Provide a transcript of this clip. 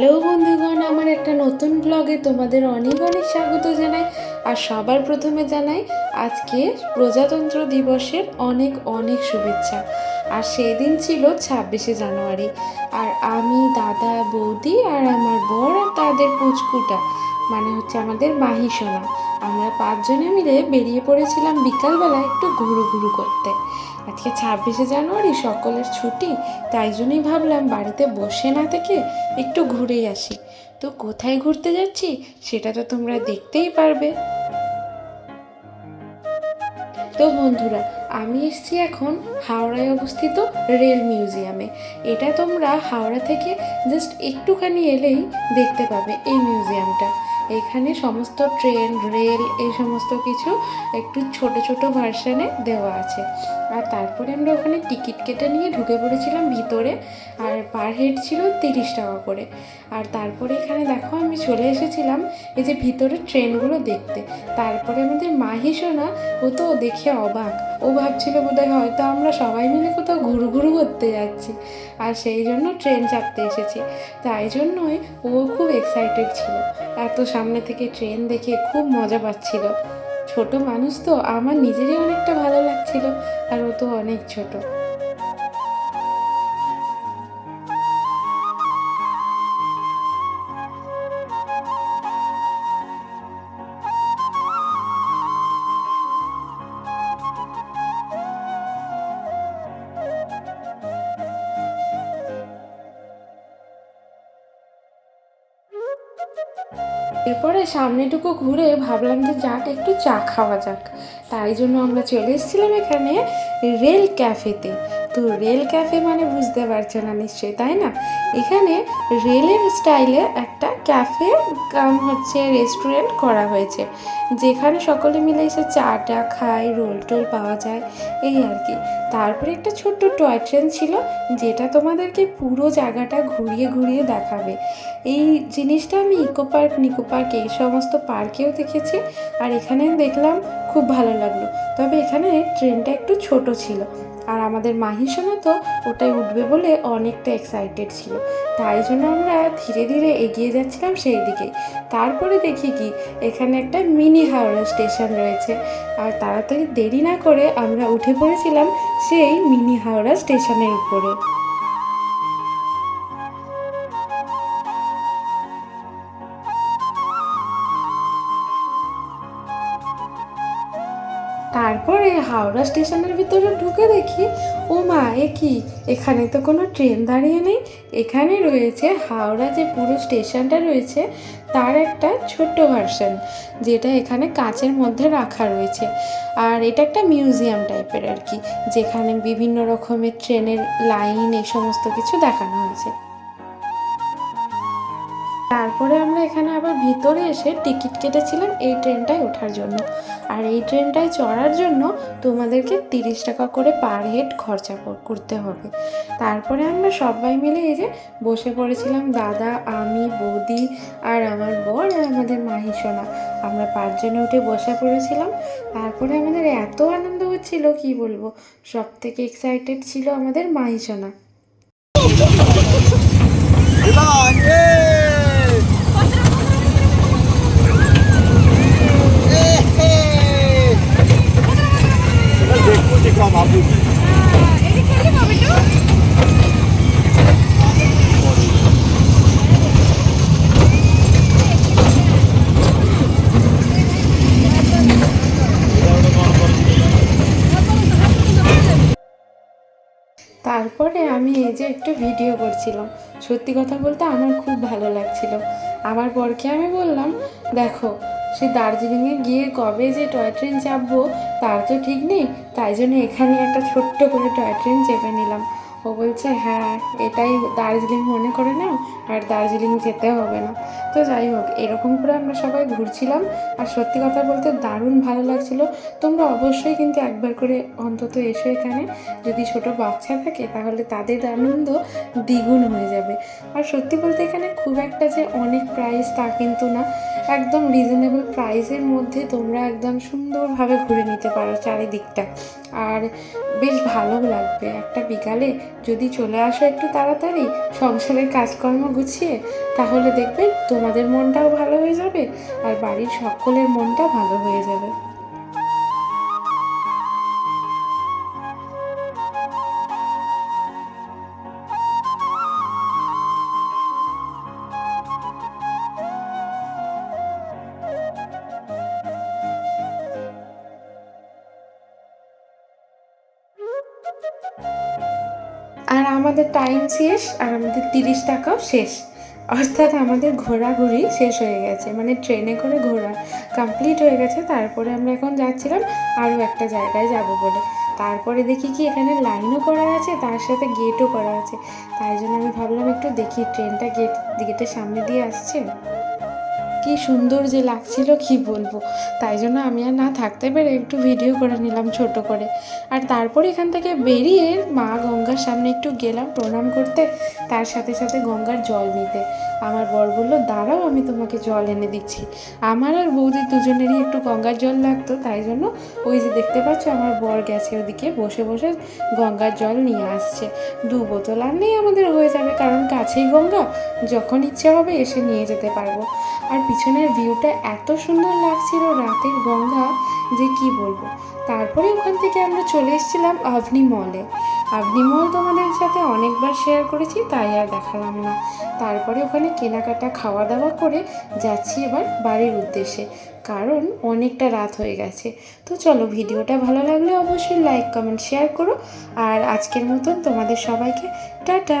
Hello বন্ধুগণ, আমার একটা নতুন ব্লগে তোমাদের অনেক অনেক স্বাগত জানাই আর সবার প্রথমে জানাই আজকে প্রজাতন্ত্র দিবসের অনেক অনেক শুভেচ্ছা। আর সেই দিন ছিল ছাব্বিশে জানুয়ারি। আর আমি দাদা, বৌদি আর আমার বর আর তাদের পুচকুটা মানে হচ্ছে আমাদের মাহি সোনা আমরা পাঁচজনে মিলে বেরিয়ে পড়েছিলাম বিকালবেলা একটু ঘুরু ঘুরু করতে। আজকে ছাব্বিশে জানুয়ারি, সকলের ছুটি, তাই জন্যই ভাবলাম বাড়িতে বসে না থেকে একটু ঘুরেই আসি। তো কোথায় ঘুরতে যাচ্ছি সেটা তো তোমরা দেখতেই পারবে। তো বন্ধুরা, আমি এসছি এখন হাওড়ায় অবস্থিত রেল মিউজিয়ামে। এটা তোমরা হাওড়া থেকে জাস্ট একটুখানি এলেই দেখতে পাবে এই মিউজিয়ামটা। এখানে সমস্ত ট্রেন, রেল, এই সমস্ত কিছু একটু ছোট ছোট ভার্সানে দেওয়া আছে। আর তারপরে আমরা ওখানে টিকিট কেটে নিয়ে ঢুকে পড়েছিলাম ভিতরে, আর পার হেড ছিল তিরিশ টাকা করে। আর তারপরে এখানে দেখো আমি চলে এসেছিলাম এই যে ভিতরে ট্রেনগুলো দেখতে। তারপরে আমাদের মাহি সোনা ও তো দেখে অবাক। ও ভাবছিল বোধহয় হয়তো আমরা সবাই মিলে কোথাও ঘুরু ঘুরু করতে যাচ্ছি, আর সেই জন্য ট্রেন চাপতে এসেছি। তাই জন্যই ও খুব এক্সাইটেড ছিল। এত সামনে থেকে ট্রেন দেখে খুব মজা পাচ্ছিল। ছোট মানুষ তো আমার নিজেরই অনেকটা ভালো লাগছিল আর ও তো অনেক ছোট। এরপরে সামনেটুকু ঘুরে ভাবলাম যে যাক, একটু চা খাওয়া যাক। তাই জন্য আমরা চলে এসেছিলাম এখানে রেল ক্যাফেতে। তো রেল ক্যাফে মানে বুঝতে পারছ না নিশ্চয়ই, তাই না? এখানে রেলের স্টাইলে একটা ক্যাফে কাম হচ্ছে, রেস্টুরেন্ট করা হয়েছে, যেখানে সকলে মিলে এসে চাটা খায় রোল টোল পাওয়া যায়, এই আর কি। তারপরে একটা ছোট্ট টয় ট্রেন ছিল, যেটা তোমাদেরকে পুরো জায়গাটা ঘুরিয়ে ঘুরিয়ে দেখাবে। এই জিনিসটা আমি ইকো পার্ক, নিকো পার্ক, এই সমস্ত পার্কেও দেখেছি, আর এখানে দেখলাম খুব ভালো লাগল। তবে এখানে ট্রেনটা একটু ছোট ছিল আর আমাদের মাহিসোনা তো ওটাই উঠবে বলে অনেকটা এক্সাইটেড ছিল। তাই জন্য আমরা ধীরে ধীরে এগিয়ে যাচ্ছিলাম সেই দিকে। তারপরে দেখি কি, এখানে একটা মিনি হাওড়া স্টেশন রয়েছে। আর তাড়াতাড়ি দেরি না করে আমরা উঠে পড়েছিলাম সেই মিনি হাওড়া স্টেশনের উপরে। তারপরে হাওড়া স্টেশনের ভিতরে ঢুকে দেখি, ও মা, এ কি? এখানে তো কোনো ট্রেন দাঁড়িয়ে নেই। এখানে রয়েছে হাওড়া যে পুরো স্টেশনটা রয়েছে, তার একটা ছোট্ট ভার্সন, যেটা এখানে কাঁচের মধ্যে রাখা রয়েছে। আর এটা একটা মিউজিয়াম টাইপের আর কি, যেখানে বিভিন্ন রকমের ট্রেনের লাইন এই সমস্ত কিছু দেখানো হয়েছে। তারপরে আমরা এখানে আবার ভিতরে এসে টিকিট কেটেছিলাম এই ট্রেনটায় ওঠার জন্য। আর এই ট্রেনটায় চড়ার জন্য তোমাদেরকে তিরিশ টাকা করে পার হেড খরচা করতে হবে। তারপরে আমরা সবাই মিলে এই যে বসে পড়েছিলাম দাদা আমি বৌদি আর আমার বর আর আমাদের মাহি সোনা আমরা পাঁচজনে উঠে বসে পড়েছিলাম। তারপরে আমাদের এত আনন্দ হচ্ছিল কি বলব? সব থেকে এক্সাইটেড ছিল আমাদের মাহি সোনা Ilan, eh! Eh! এবার দেখব যে তারপরে আমি এই যে একটু ভিডিও করছিলাম। সত্যি কথা বলতে আমার খুব ভালো লাগছিল। আমার বরকে আমি বললাম, দেখো, সে দার্জিলিংয়ে গিয়ে কবে যে টয় ট্রেন চাপবো, তার তো ঠিক নেই, তাই জন্য এখানে একটা ছোট্ট করে টয় ট্রেন চেপে নিলাম। ও বলছে হ্যাঁ এটাই দার্জিলিং মনে করে নাও, আর দার্জিলিং যেতে হবে না। তো যাই হোক, এরকম করে আমরা সবাই ঘুরছিলাম, আর সত্যি কথা বলতে দারুণ ভালো লাগছিল। তোমরা অবশ্যই কিন্তু একবার করে অন্তত এসো এখানে। যদি ছোট বাচ্চা থাকে, তাহলে তাদের আনন্দ দ্বিগুণ হয়ে যাবে। আর সত্যি বলতে এখানে খুব একটা যে অনেক প্রাইস তা কিন্তু না। একদম রিজনেবল প্রাইসের মধ্যে তোমরা একদম সুন্দরভাবে ঘুরে নিতে পারো চারিদিকটা। আর বেশ ভালো লাগবে। একটা বিকালে যদি চলে আসো একটু তাড়াতাড়ি, সংসারের কাজকর্ম গুছিয়ে, তাহলে দেখবে তোমাদের মনটাও ভালো হয়ে যাবে আর বাড়ির সকলের মনটা ভালো হয়ে যাবে। আর আমাদের টাইম শেষ আর আমাদের তিরিশ টাকাও শেষ। অর্থাৎ আমাদের ঘোরাঘুরি শেষ হয়ে গেছে। মানে ট্রেনে করে ঘোরা কমপ্লিট হয়ে গেছে। তারপরে আমরা এখন যাচ্ছিলাম আরও একটা জায়গায় যাব বলে। তারপরে দেখি কি এখানে লাইনও করা আছে, তার সাথে গেটও করা আছে। তাই জন্য আমি ভাবলাম একটু দেখি ট্রেনটা গেট গেটের সামনে দিয়ে আসছে। কি সুন্দর যে লাগছিল, কি বলব? তাই জন্য আমি আর না থাকতে পেরে একটু ভিডিও করে নিলাম ছোট করে। আর তারপর এখান থেকে বেরিয়ে মা গঙ্গার সামনে একটু গেলাম প্রণাম করতে, তার সাথে সাথে গঙ্গার জল নিতে। আমার বর বলল, দাঁড়াও, আমি তোমাকে জল এনে দিচ্ছি। আমার আর বৌদি দুজনেরই একটু গঙ্গার জল লাগতো, তাই জন্য ওই যে দেখতে পাচ্ছ, আমার বর গেছে ওদিকে বসে বসে গঙ্গার জল নিয়ে আসছে। দু বোতল আনলেই আমাদের হয়ে যাবে, কারণ কাছেই গঙ্গা, যখন ইচ্ছে হবে এসে নিয়ে যেতে পারব। আর পিছনের ভিউটা এত সুন্দর লাগছিল রাতের গঙ্গা, যে কি বলব? তারপরে ওখান থেকে আমরা চলে এসেছিলাম আভনি মলে। আভনি মল তোমাদের সাথে অনেকবার শেয়ার করেছি, তাই আর দেখালাম না। তারপরে ওখানে কেনাকাটা খাওয়া দাওয়া করে যাচ্ছি এবার বাড়ির উদ্দেশ্যে, কারণ অনেকটা রাত হয়ে গেছে। তো চলো ভিডিওটা ভালো লাগলে অবশ্যই লাইক কমেন্ট শেয়ার করো। আর আজকের মতন তোমাদের সবাইকে টাটা!